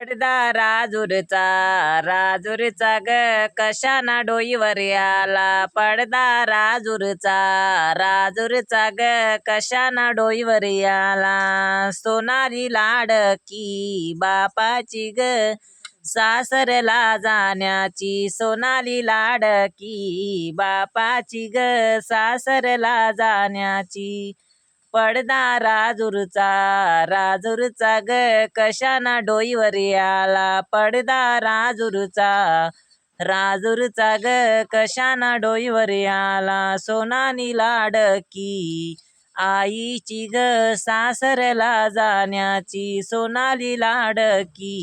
पडदा राजूरचा राजूरचा ग कशाना डोईवर आला? पडदा राजूरचा राजूरचा ग कशाना डोईवर आला? सोनारी लाडकी बापाची ग सासरला जाण्याची. सोनाली लाडकी बापाची ग सासरला जाण्याची. पडदा राजूरचा राजूरचा ग कशाना डोईवर आला? पडदा राजूरचा राजूरचा ग कशाना डोईवर आला? सोनानी लाडकी आईची ग सासरला जाण्याची? सोनाली लाडकी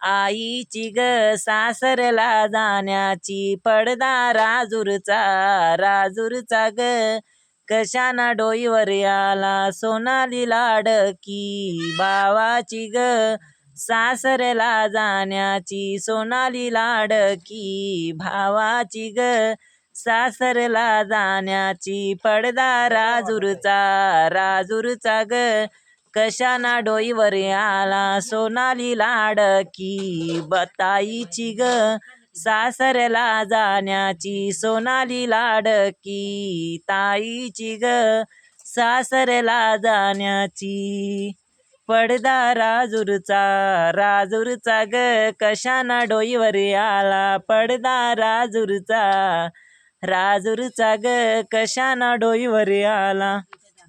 आईची ग सासरला जाण्याची? पडदा राजूरचा राजूरचा ग कशाना डोईवर आला सोनाली लाडकी? भावाची ग सासरला जाण्याची सोनाली लाडकी. भावाची ग सासरला जाण्याची पडदा राजूरचा राजूरचा ग कशाना डोईवर आला सोनाली लाडकी? बताईची ग सासरला जाण्याची सोनाली लाडकी ताईची ग. सासरला जाण्याची पडदा राजूरचा राजूरचा ग. कशाना डोईवर आला पडदा राजूरचा राजूरचा ग. कशाना डोईवर आला